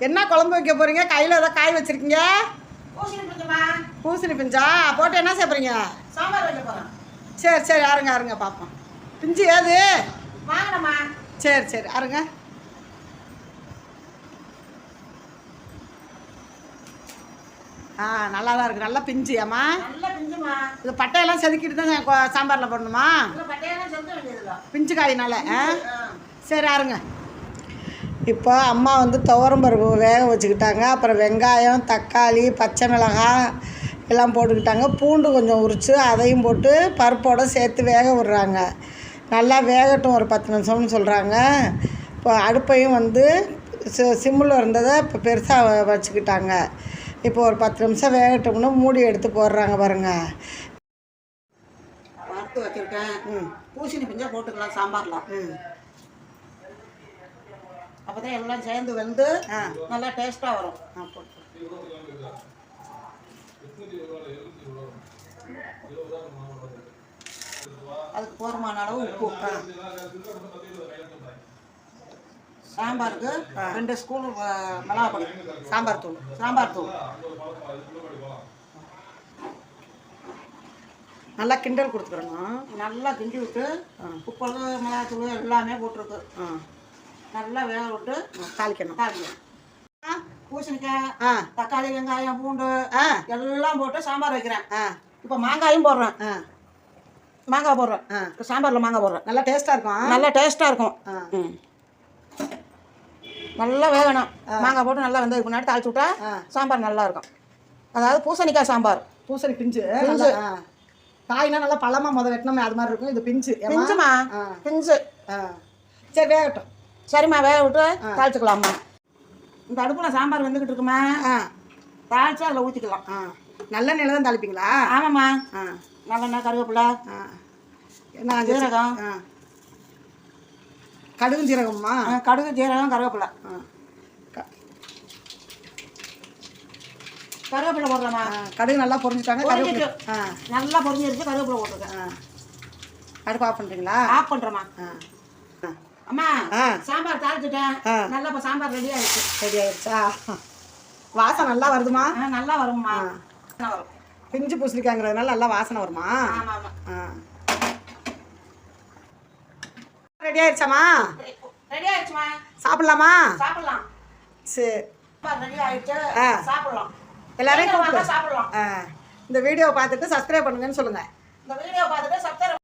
என்ன குழம்பு வைக்க போறீங்க? கையில் ஏதோ காய் வச்சிருக்கீங்க? பூசணி பிஞ்சா? போட்டு என்ன செய்ய போறீங்க? சாம்பார் வைக்க போகிறோம் சரி சரி அருங்க அருங்க பார்ப்போம் பிஞ்சு ஏது? வாங்கணும்மா சரி சரி அருங்க. ஆ நல்லா தான் இருக்குது நல்லா பிஞ்சு ஏம்மா இது பட்டையெல்லாம் செதுக்கிட்டு தான் சாம்பாரில் போடணுமா? பிஞ்சு காயினால ஆ. சரி அருங்க. இப்போ அம்மா வந்து துவரம்பருப்பு வேக வச்சுக்கிட்டாங்க அப்புறம் வெங்காயம் தக்காளி பச்சை மிளகாய் எல்லாம் போட்டுக்கிட்டாங்க. பூண்டு கொஞ்சம் உரித்து அதையும் போட்டு பருப்போடு சேர்த்து வேக விடுறாங்க. நல்லா வேகட்டும் ஒரு பத்து நிமிஷம்னு சொல்கிறாங்க இப்போ அடுப்பையும் வந்து சி சிம்மில் இருந்ததை இப்போ பெருசாக வச்சுக்கிட்டாங்க. இப்போ ஒரு பத்து நிமிஷம் வேகட்டும்னு மூடி எடுத்து போடுறாங்க பாருங்கள் வறுத்து வச்சிருக்கேன். ம். பூசணி பிஞ்சா போட்டுக்கலாம் சாம்பாரில் ம். அப்போ தான் எல்லாம் சேர்ந்து வந்து நல்லா டேஸ்ட்டாக வரும். அதுக்கு போதுமான அளவு உப்பு. சாம்பாருக்கு ரெண்டு ஸ்பூன் மிளகா பொடி சாம்பார் தூள். சாம்பார் தூள். நல்லா கிண்டல் கொடுத்துக்கிறணும் நல்லா கிண்டி விட்டு. உப்பு மிளகாத்தூள் எல்லாமே போட்டிருக்கு. நல்லா வேக விட்டு தாளிக்கணும். தாளிக்கணும். பூசணிக்காய் ஆ. தக்காளி வெங்காயம் பூண்டு ஆ. எல்லாம் போட்டு சாம்பார் வைக்கிறேன். ஆ. இப்போ மாங்காயும் போடுறேன். ஆ. மாங்காய் போடுறேன். ஆ. இப்போ சாம்பாரில் மாங்காய் போடுறேன். நல்லா டேஸ்ட்டாக இருக்கும் நல்லா டேஸ்ட்டாக இருக்கும். நல்லா வேகணும். மாங்காய் போட்டு நல்லா வெந்ததுக்கு முன்னாடி தாளிச்சு விட்டா. சாம்பார் நல்லா இருக்கும். அதாவது பூசணிக்காய் சாம்பார். பூசணி பிஞ்சு. பிஞ்சு. காய்னா நல்லா பழமா முத வெட்டினோமே அது மாதிரி இருக்கும். இது பிஞ்சு? பிஞ்சுமா ஆ. பிஞ்சு. ஆ. சரி வேகட்டும். சரிம்மா வேக விட்டு தாளிச்சுக்கலாம்மா. இந்த அடுப்பில் சாம்பார் வெந்துக்கிட்டு இருக்குமா? ஆ. தாளிச்சு அதில் ஊற்றிக்கலாம் ஆ. நல்ல நிலை தான் தாளிப்பீங்களா? ஆமாம்மா. ஆ. நல்லெண்ணெய் கருவேப்பிலை ஆ. என்ன? ஜீரகம். ஆ. கடுகு ஜீரகம்மா? கடுகு ஜீரகம் கருவேப்பிலை. ஆ. கருவேப்பிலை போடுறோம்மா கடுகு நல்லா பொரிஞ்சுட்டாங்க கருவேப்பிலை. ஆ. நல்லா பொரிஞ்சிருச்சு கருவேப்பிலை போட்டிருக்கேன். ஆ. அடுப்பு ஆஃப் பண்ணுறீங்களா ஆஃப் பண்ணுறோம்மா ஆ. ஆ. அம்மா. சாம்பார் தாளிச்சுட்டேன். நல்லா இப்போ சாம்பார் ரெடி ஆயிடுச்சு. ரெடி ஆயிடுச்சா? வாசம் நல்லா வருதுமா? நல்லா வரும்மா. வரும். பிஞ்சு பூசணிக்காங்கிறதுனால நல்லா வாசனை வருமா? ரெடி ஆயிடுச்சாம்மா? ரெடி ஆயிடுச்சுமா சாப்பிட்லாமா? சாப்பிடலாம். சரி. ரெடி ஆயிடுச்சு. சாப்பிடலாம். எல்லாரையும் ஆ. இந்த வீடியோவை பார்த்துட்டு சப்ஸ்கிரைப் பண்ணுங்கன்னு சொல்லுங்கள் இந்த வீடியோ பார்த்துட்டு சப்ஸ்கிரைப்